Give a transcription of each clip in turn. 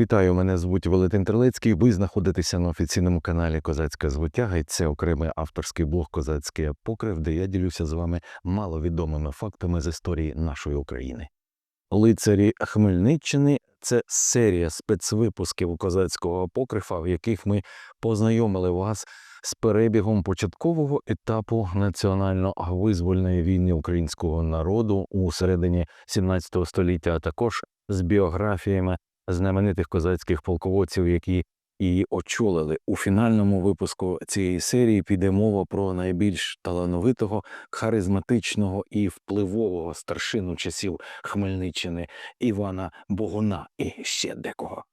Вітаю, мене звуть Валентин Терлецький. Ви знаходитеся на офіційному каналі Козацька звитяга, і це окремий авторський блог Козацький апокрив, де я ділюся з вами маловідомими фактами з історії нашої України. Лицарі Хмельниччини це серія спецвипусків козацького апокрифа, в яких ми познайомили вас з перебігом початкового етапу національно-визвольної війни українського народу у середині 17 століття, а також з біографіями знаменитих козацьких полководців, які її очолили. У фінальному випуску цієї серії піде мова про найбільш талановитого, харизматичного і впливового старшину часів Хмельниччини Івана Богуна і ще декого.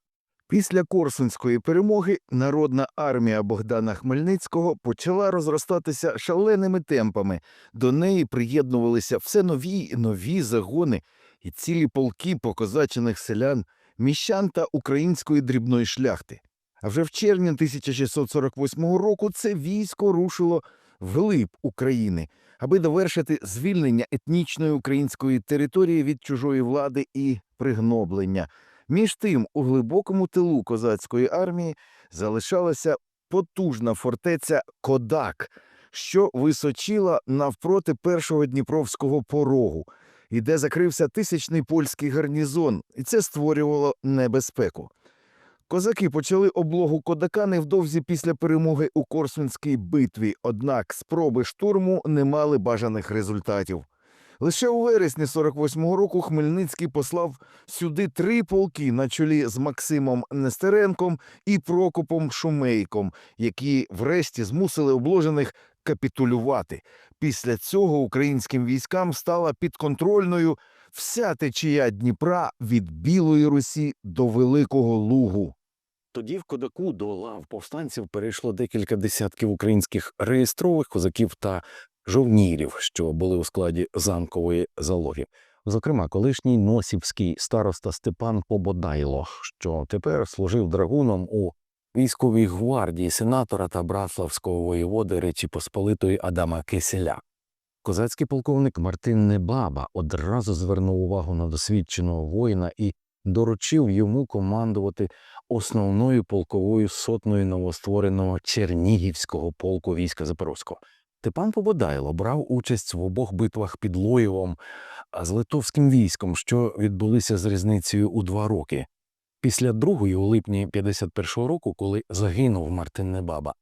Після Корсунської перемоги народна армія Богдана Хмельницького почала розростатися шаленими темпами. До неї приєднувалися все нові і нові загони і цілі полки покозачених селян, міщан та української дрібної шляхти. А вже в червні 1648 року це військо рушило вглиб України, аби довершити звільнення етнічної української території від чужої влади і пригноблення. Між тим, у глибокому тилу козацької армії залишалася потужна фортеця Кодак, що височила навпроти першого Дніпровського порогу, і де закрився тисячний польський гарнізон, і це створювало небезпеку. Козаки почали облогу Кодака невдовзі після перемоги у Корсунській битві, однак спроби штурму не мали бажаних результатів. Лише у вересні 48-го року Хмельницький послав сюди три полки на чолі з Максимом Нестеренком і Прокопом Шумейком, які врешті змусили обложених капітулювати. Після цього українським військам стала підконтрольною вся течія Дніпра від Білої Русі до Великого Лугу. Тоді в Кодаку до лав повстанців перейшло декілька десятків українських реєстрових козаків та жовнірів, що були у складі замкової залоги. Зокрема, колишній носівський староста Степан Пободайло, що тепер служив драгуном у військовій гвардії сенатора та братславського воєводи Речі Посполитої Адама Киселя. Козацький полковник Мартин Небаба одразу звернув увагу на досвідченого воїна і доручив йому командувати основною полковою сотною новоствореного Чернігівського полку війська Запорозького. Степан Пободайло брав участь в обох битвах під Лоєвом з литовським військом, що відбулися з різницею у два роки. Після другої у липні 51-го року, коли загинув Мартин Небаба,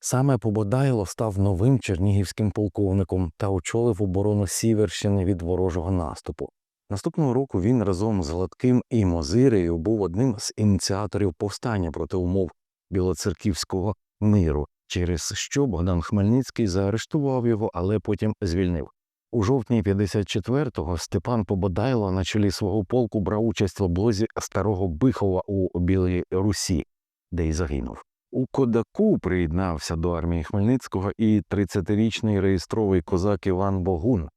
саме Пободайло став новим чернігівським полковником та очолив оборону Сіверщини від ворожого наступу. Наступного року він разом з Гладким і Мозирею був одним з ініціаторів повстання проти умов білоцерківського миру, через що Богдан Хмельницький заарештував його, але потім звільнив. У жовтні 54-го Степан Пободайло на чолі свого полку брав участь в облозі старого Бихова у Білій Русі, де й загинув. У Кодаку приєднався до армії Хмельницького і 30-річний реєстровий козак Іван Богун,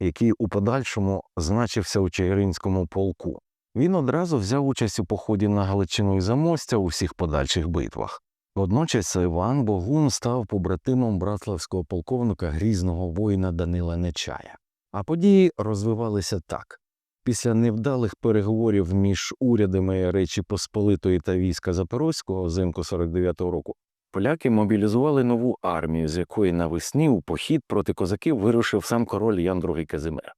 який у подальшому значився у Чигиринському полку. Він одразу взяв участь у поході на Галичину і Замостя у всіх подальших битвах. Водночас Іван Богун став побратимом братславського полковника грізного воїна Данила Нечая. А події розвивалися так. Після невдалих переговорів між урядами Речі Посполитої та війська Запорозького взимку 49-го року поляки мобілізували нову армію, з якої навесні у похід проти козаків вирушив сам король Ян II Казимир.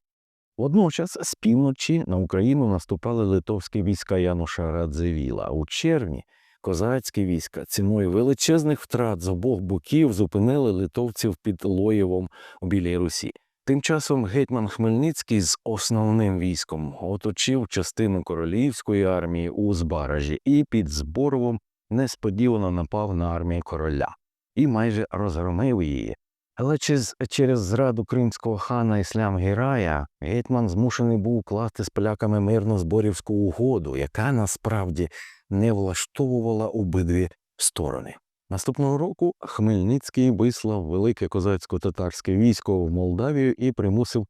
Водночас з півночі на Україну наступали литовські війська Януша Радзивіла. У червні козацькі війська ціною величезних втрат з обох боків зупинили литовців під Лоєвом у Білій Русі. Тим часом гетьман Хмельницький з основним військом оточив частину королівської армії у Збаражі і під Зборовом несподівано напав на армію короля і майже розгромив її. Але через, через зраду кримського хана Іслям Гірая гетьман змушений був укласти з поляками мирну зборівську угоду, яка насправді не влаштовувала обидві сторони. Наступного року Хмельницький вислав велике козацько-татарське військо в Молдавію і примусив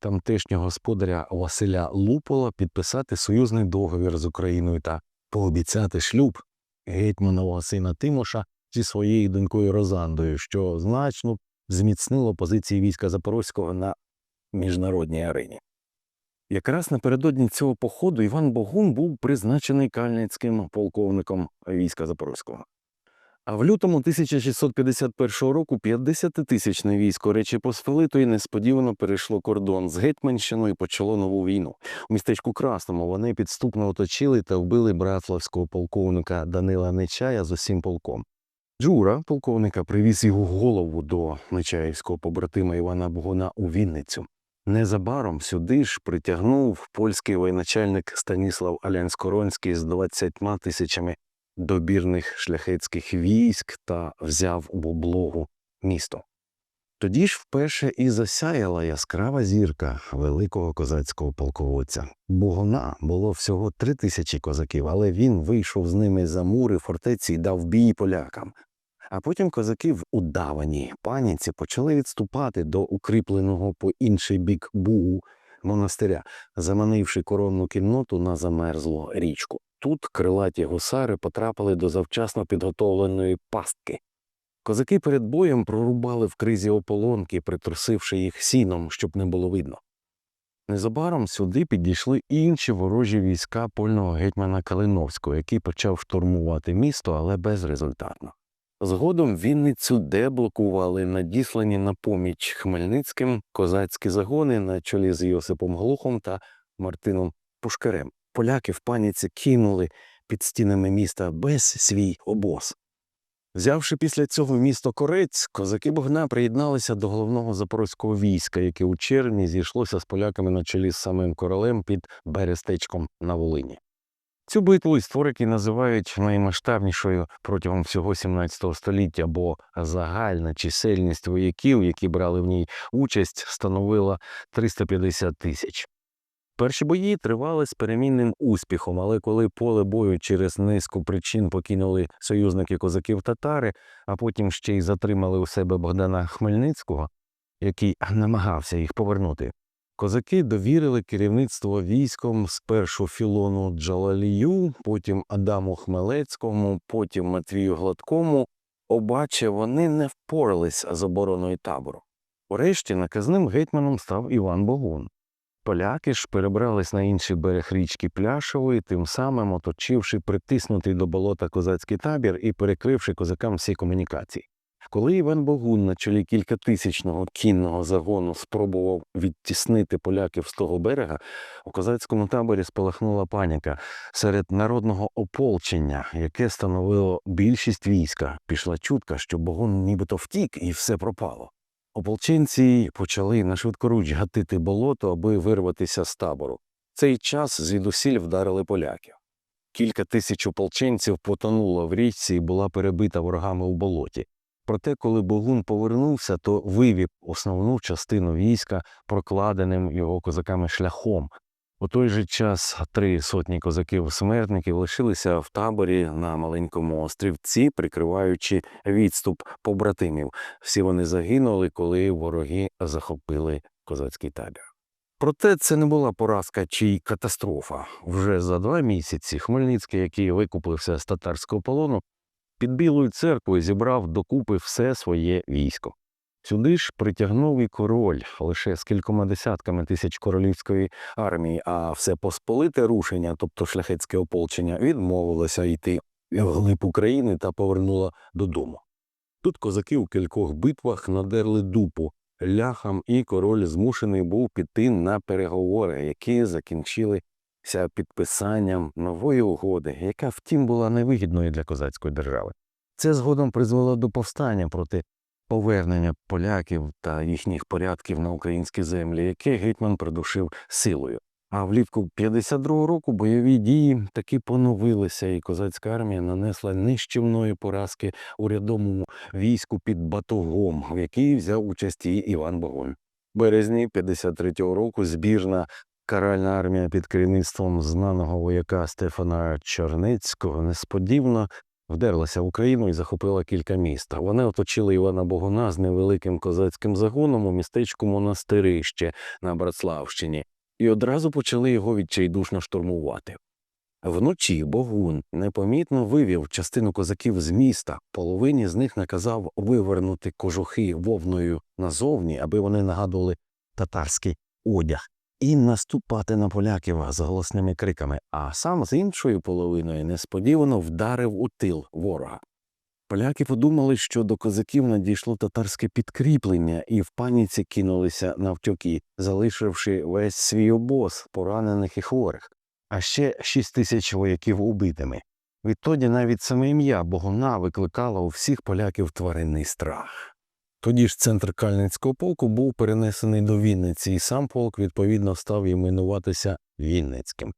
тамтешнього господаря Василя Лупола підписати союзний договір з Україною та пообіцяти шлюб гетьманового сина Тимоша зі своєю донькою Розандою, що значно зміцнило позиції війська Запорозького на міжнародній арені. Якраз напередодні цього походу Іван Богун був призначений кальницьким полковником війська Запорозького. А в лютому 1651 року 50-тисячне військо Речі Посполитої несподівано перейшло кордон з Гетьманщиною і почало нову війну. У містечку Красному вони підступно оточили та вбили братславського полковника Данила Нечая з усім полком. Джура, полковника, привіз його голову до Нечаївського побратима Івана Богуна у Вінницю. Незабаром сюди ж притягнув польський воєначальник Станіслав Алянськоронський з 20 тисячами добірних шляхетських військ та взяв в облогу місто. Тоді ж вперше і засяяла яскрава зірка великого козацького полководця. Богуна було всього три тисячі козаків, але він вийшов з ними за мури фортеці і дав бій полякам. А потім козаки в удаваній паніці почали відступати до укріпленого по інший бік бугу монастиря, заманивши коронну кінноту на замерзлу річку. Тут крилаті гусари потрапили до завчасно підготовленої пастки. Козаки перед боєм прорубали в кризі ополонки, притрусивши їх сіном, щоб не було видно. Незабаром сюди підійшли інші ворожі війська польного гетьмана Калиновського, який почав штурмувати місто, але безрезультатно. Згодом Вінницю деблокували надіслані на поміч Хмельницьким козацькі загони на чолі з Йосипом Глухом та Мартином Пушкарем. Поляки в паніці кинули під стінами міста без свій обоз. Взявши після цього місто Корець, козаки Богна приєдналися до головного запорозького війська, яке у червні зійшлося з поляками на чолі з самим королем під Берестечком на Волині. Цю битву історики називають наймасштабнішою протягом всього 17 століття, бо загальна чисельність вояків, які брали в ній участь, становила 350 тисяч. Перші бої тривали з перемінним успіхом, але коли поле бою через низку причин покинули союзники козаків татари, а потім ще й затримали у себе Богдана Хмельницького, який намагався їх повернути, козаки довірили керівництво військом спершу Філону Джалалію, потім Адаму Хмелецькому, потім Матвію Гладкому. Обаче вони не впорались з обороною табору. Урешті наказним гетьманом став Іван Богун. Поляки ж перебрались на інший берег річки Пляшової, тим самим оточивши притиснутий до болота козацький табір і перекривши козакам всі комунікації. Коли Іван Богун на чолі кількатисячного кінного загону спробував відтіснити поляків з того берега, у козацькому таборі спалахнула паніка. Серед народного ополчення, яке становило більшість війська, пішла чутка, що Богун нібито втік і все пропало. Ополченці почали на швидкоруч гатити болото, аби вирватися з табору. Цей час звідусіль вдарили поляків. Кілька тисяч ополченців потонуло в річці і була перебита ворогами у болоті. Проте, коли Богун повернувся, то вивів основну частину війська прокладеним його козаками шляхом. У той же час три сотні козаків-смертників лишилися в таборі на маленькому острівці, прикриваючи відступ побратимів. Всі вони загинули, коли вороги захопили козацький табір. Проте це не була поразка чи катастрофа. Вже за два місяці Хмельницький, який викупився з татарського полону, під Білою церквою зібрав докупи все своє військо. Сюди ж притягнув і король лише з кількома десятками тисяч королівської армії, а все посполите рушення, тобто шляхетське ополчення, відмовилося йти вглиб України та повернуло додому. Тут козаки у кількох битвах надерли дупу ляхам, і король змушений був піти на переговори, які закінчилися підписанням нової угоди, яка, втім, була невигідною для козацької держави. Це згодом призвело до повстання проти повернення поляків та їхніх порядків на українські землі, яке гетьман придушив силою. А влітку 52-го року бойові дії таки поновилися, і козацька армія нанесла нищівної поразки урядовому війську під Батогом, в якій взяв участь і Іван Богонь. Березні 53-го року збірна каральна армія під керівництвом знаного вояка Стефана Чорнецького несподівано вдерлася в Україну і захопила кілька міст. Вони оточили Івана Богуна з невеликим козацьким загоном у містечку Монастирище на Братславщині і одразу почали його відчайдушно штурмувати. Вночі Богун непомітно вивів частину козаків з міста, половині з них наказав вивернути кожухи вовною назовні, аби вони нагадували татарський одяг, і наступати на поляків з голосними криками, а сам з іншою половиною несподівано вдарив у тил ворога. Поляки подумали, що до козаків надійшло татарське підкріплення, і в паніці кинулися навтьоки, залишивши весь свій обоз поранених і хворих, а ще шість тисяч вояків убитими. Відтоді навіть саме ім'я Богуна викликало у всіх поляків тваринний страх. Тоді ж центр Кальницького полку був перенесений до Вінниці, і сам полк відповідно став іменуватися Вінницьким.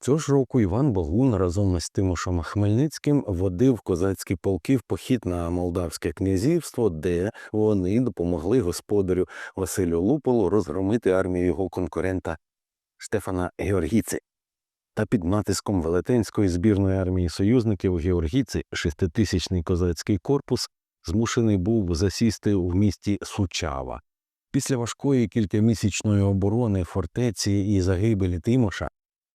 Цього ж року Іван Богун разом з Тимошем Хмельницьким водив козацькі полки в похід на Молдавське князівство, де вони допомогли господарю Василю Луполу розгромити армію його конкурента Штефана Георгіци. Та під натиском велетенської збірної армії союзників Георгіци шеститисячний козацький корпус змушений був засісти в місті Сучава. Після важкої кількамісячної оборони фортеці і загибелі Тимоша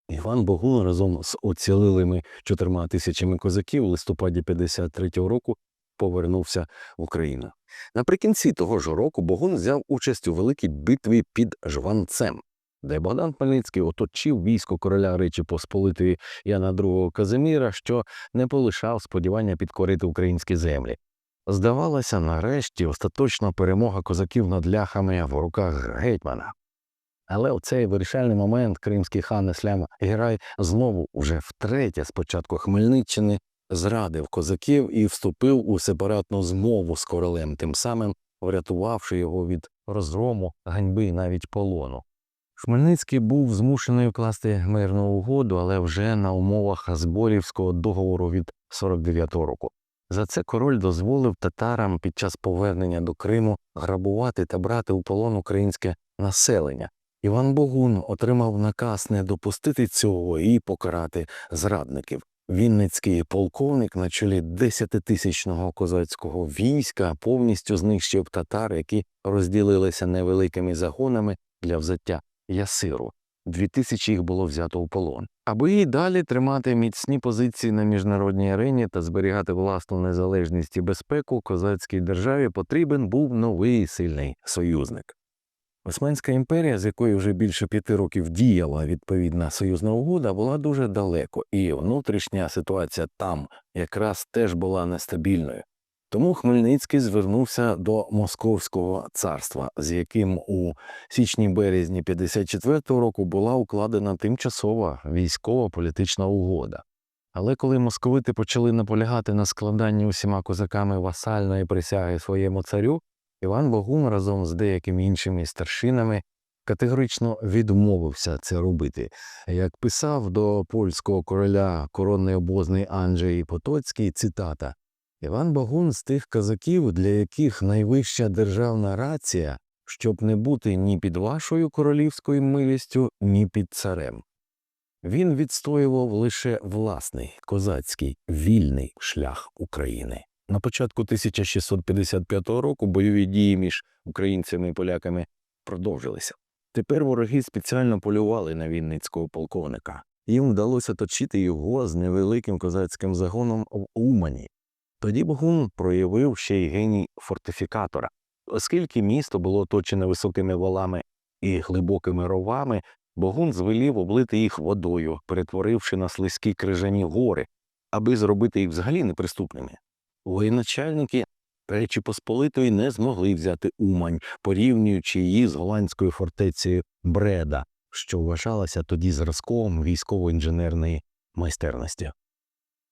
Іван Богун разом з оцілилими чотирма тисячами козаків у листопаді 53-го року повернувся в Україну. Наприкінці того ж року Богун взяв участь у великій битві під Жванцем, де Богдан Хмельницький оточив військо короля Речі Посполитої Яна II Казиміра, що не полишав сподівання підкорити українські землі. Здавалося, нарешті остаточна перемога козаків над ляхами в руках гетьмана. Але у цей вирішальний момент кримський хан Іслям Герай знову уже втретє спочатку Хмельниччини зрадив козаків і вступив у сепаратну змову з королем, тим самим врятувавши його від розгрому, ганьби і навіть полону. Хмельницький був змушений вкласти мирну угоду, але вже на умовах Зборівського договору від 49-го року. За це король дозволив татарам під час повернення до Криму грабувати та брати у полон українське населення. Іван Богун отримав наказ не допустити цього і покарати зрадників. Вінницький полковник на чолі десятитисячного козацького війська повністю знищив татар, які розділилися невеликими загонами для взяття Ясиру. Дві тисячі їх було взято у полон. Аби і далі тримати міцні позиції на міжнародній арені та зберігати власну незалежність і безпеку, козацькій державі потрібен був новий сильний союзник. Османська імперія, з якої вже більше п'яти років діяла відповідна союзна угода, була дуже далеко, і внутрішня ситуація там якраз теж була нестабільною. Тому Хмельницький звернувся до Московського царства, з яким у січні-березні 54-го року була укладена тимчасова військово-політична угода. Але коли московити почали наполягати на складанні усіма козаками васальної присяги своєму царю, Іван Богун разом з деякими іншими старшинами категорично відмовився це робити. Як писав до польського короля коронний обозний Анджей Потоцький, цитата Іван Богун з тих козаків, для яких найвища державна рація, щоб не бути ні під вашою королівською милістю, ні під царем. Він відстоював лише власний козацький вільний шлях України. На початку 1655 року бойові дії між українцями і поляками продовжилися. Тепер вороги спеціально полювали на вінницького полковника. Їм вдалося точити його з невеликим козацьким загоном в Умані. Тоді Богун проявив ще й геній фортифікатора. Оскільки місто було оточене високими валами і глибокими ровами, Богун звелів облити їх водою, перетворивши на слизькі крижані гори, аби зробити їх взагалі неприступними. Воєначальники Речі Посполитої не змогли взяти Умань, порівнюючи її з голландською фортецею Бреда, що вважалася тоді зразком військово-інженерної майстерності.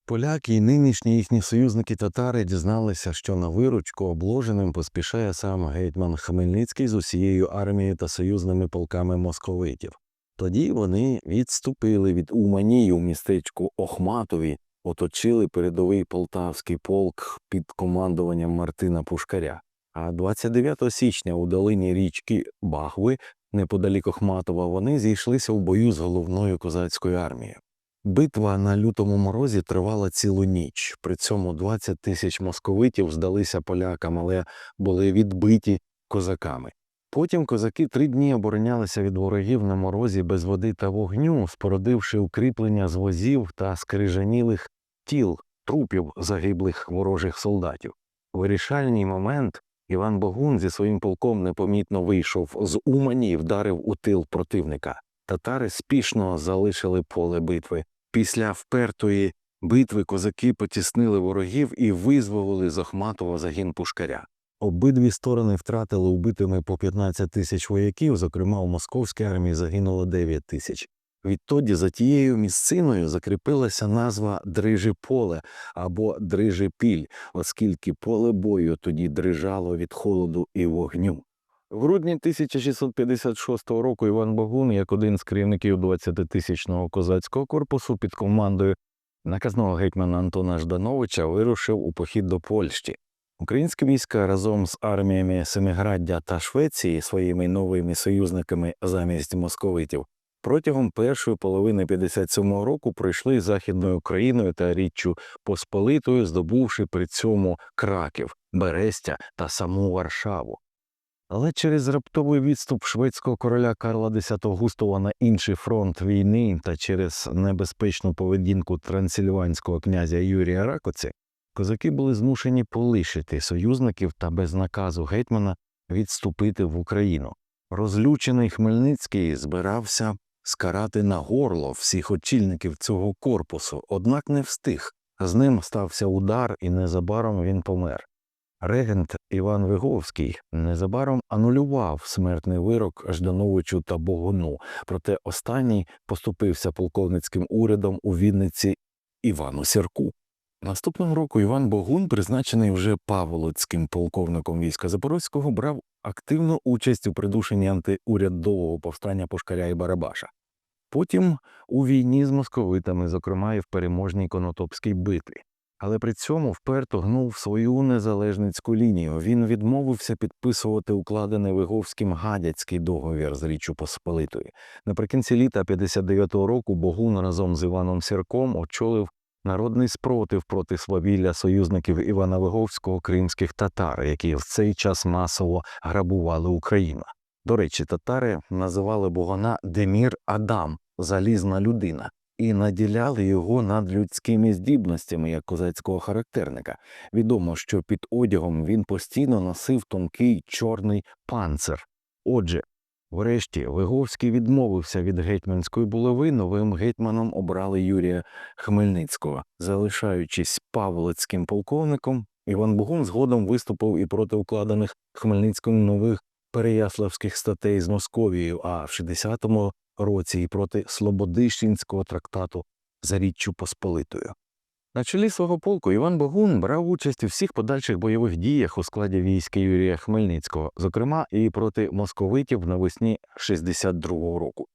Поляки і нинішні їхні союзники татари дізналися, що на виручку обложеним поспішає сам гетьман Хмельницький з усією армією та союзними полками московитів. Тоді вони відступили від Умані у містечку Охматові, оточили передовий полтавський полк під командуванням Мартина Пушкаря. А 29 січня у долині річки Бахви, неподалік Охматова, вони зійшлися в бою з головною козацькою армією. Битва на лютому морозі тривала цілу ніч. При цьому 20 тисяч московитів здалися полякам, але були відбиті козаками. Потім козаки три дні оборонялися від ворогів на морозі без води та вогню, спородивши укріплення з возів та скрижанілих тіл, трупів загиблих ворожих солдатів. Вирішальний момент Іван Богун зі своїм полком непомітно вийшов з Умані і вдарив у тил противника. Татари спішно залишили поле битви. Після впертої битви козаки потіснили ворогів і визволили з Охматова загін пушкаря. Обидві сторони втратили убитими по 15 тисяч вояків, зокрема у московській армії загинуло 9 тисяч. Відтоді за тією місциною закріпилася назва Дрижиполе або Дрижипіль, оскільки поле бою тоді дрижало від холоду і вогню. В грудні 1656 року Іван Богун, як один з керівників 20-тисячного козацького корпусу під командою наказного гетьмана Антона Ждановича, вирушив у похід до Польщі. Українські війська разом з арміями Семиграддя та Швеції, своїми новими союзниками замість московитів, протягом першої половини 57-го року пройшли Західною Україною та Річчю Посполитою, здобувши при цьому Краків, Берестя та саму Варшаву. Але через раптовий відступ шведського короля Карла X Густава на інший фронт війни та через небезпечну поведінку трансильванського князя Юрія Ракоці, козаки були змушені полишити союзників та без наказу гетьмана відступити в Україну. Розлючений Хмельницький збирався скарати на горло всіх очільників цього корпусу, однак не встиг. З ним стався удар, і незабаром він помер. Регент Іван Виговський незабаром анулював смертний вирок Ждановичу та Богуну, проте останній поступився полковницьким урядом у Вінниці Івану Сірку. Наступного року Іван Богун, призначений вже Паволоцьким полковником війська Запорозького, брав активну участь у придушенні антиурядового повстання Пушкаря і Барабаша. Потім у війні з московитами, зокрема і в переможній Конотопській битві. Але при цьому вперто гнув свою незалежницьку лінію. Він відмовився підписувати укладений Виговським гадяцький договір з Річчю Посполитою. Наприкінці літа 59-го року Богун разом з Іваном Сірком очолив народний спротив проти свавілля союзників Івана Виговського кримських татар, які в цей час масово грабували Україну. До речі, татари називали Богона Демір Адам залізна людина і наділяли його надлюдськими здібностями як козацького характерника. Відомо, що під одягом він постійно носив тонкий чорний панцир. Отже, врешті Виговський відмовився від гетьманської булави. Новим гетьманом обрали Юрія Хмельницького, залишаючись павлицьким полковником. Іван Богун згодом виступив і проти укладених Хмельницьким нових переяславських статей з Московією, а в 60-му році і проти Слободищенського трактату за Річчю Посполитою. На чолі свого полку Іван Богун брав участь у всіх подальших бойових діях у складі війська Юрія Хмельницького, зокрема і проти московитів навесні 62-го року.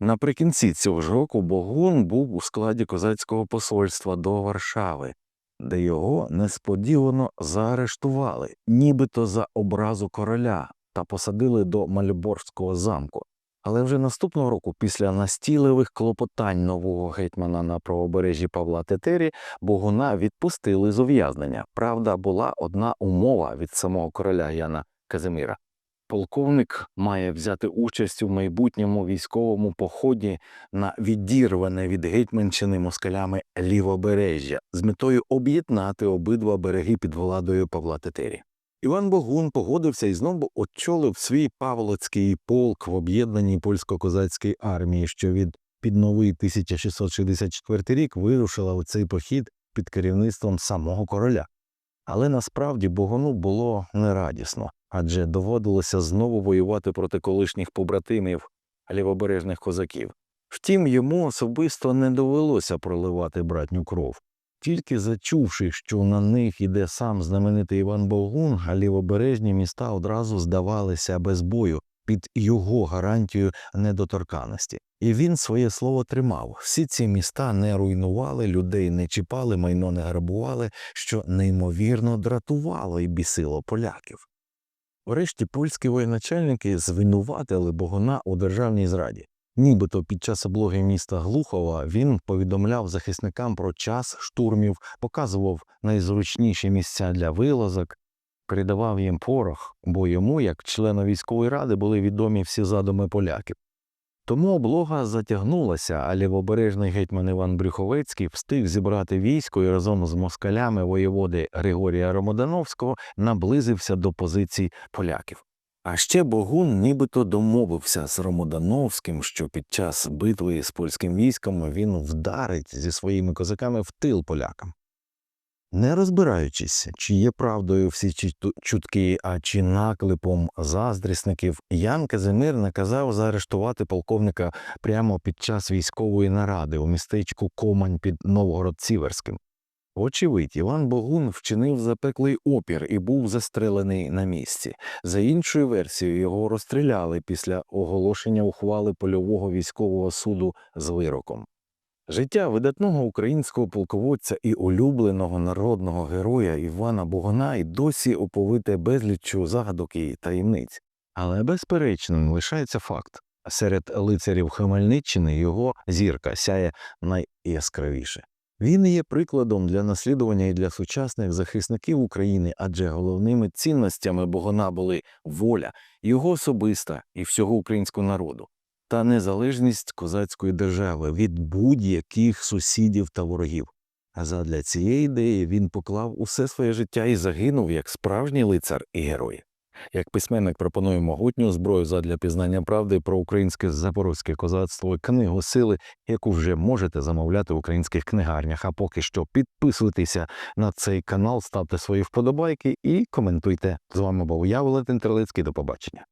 Наприкінці цього ж року Богун був у складі козацького посольства до Варшави, де його несподівано заарештували, нібито за образу короля, та посадили до Мальборського замку. Але вже наступного року, після настійливих клопотань нового гетьмана на правобережжі Павла Тетері, Богуна відпустили з ув'язнення. Правда, була одна умова від самого короля Яна Казимира. Полковник має взяти участь у майбутньому військовому поході на відірване від гетьманщини москалями лівобережжя з метою об'єднати обидва береги під владою Павла Тетері. Іван Богун погодився і знову очолив свій Павлоцький полк в об'єднаній польсько-козацькій армії, що від під новий 1664 рік вирушила у цей похід під керівництвом самого короля. Але насправді Богуну було нерадісно, адже доводилося знову воювати проти колишніх побратимів лівобережних козаків. Втім, йому особисто не довелося проливати братню кров. Тільки зачувши, що на них іде сам знаменитий Іван Богун, а лівобережні міста одразу здавалися без бою під його гарантією недоторканості. І він своє слово тримав. Всі ці міста не руйнували, людей не чіпали, майно не грабували, що неймовірно дратувало і бісило поляків. Врешті польські воєначальники звинуватили Богуна у державній зраді. Нібито під час облоги міста Глухова він повідомляв захисникам про час штурмів, показував найзручніші місця для вилазок, передавав їм порох, бо йому, як члену військової ради, були відомі всі задуми поляків. Тому облога затягнулася, а лівобережний гетьман Іван Брюховецький встиг зібрати військо і разом з москалями воєводи Григорія Ромодановського наблизився до позицій поляків. А ще Богун нібито домовився з Ромодановським, що під час битви з польським військом він вдарить зі своїми козаками в тил полякам. Не розбираючись, чи є правдою всі чутки, а чи наклепом заздрісників, Ян Казимир наказав заарештувати полковника прямо під час військової наради у містечку Комань під Новгород-Сіверським. Вочевидь, Іван Богун вчинив запеклий опір і був застрелений на місці. За іншою версією, його розстріляли після оголошення ухвали польового військового суду з вироком. Життя видатного українського полководця і улюбленого народного героя Івана Богуна й досі оповите безліччю загадок і таємниць. Але безперечним лишається факт. Серед лицарів Хмельниччини його зірка сяє найяскравіше. Він є прикладом для наслідування і для сучасних захисників України, адже головними цінностями Богуна були воля, його особиста і всього українського народу, та незалежність козацької держави від будь-яких сусідів та ворогів. А задля цієї ідеї він поклав усе своє життя і загинув як справжній лицар і герой. Як письменник пропонує могутню зброю задля пізнання правди про українське запорозьке козацтво книгу сили, яку вже можете замовляти в українських книгарнях. А поки що підписуйтеся на цей канал, ставте свої вподобайки і коментуйте. З вами був я, Валентин Терлицький. До побачення.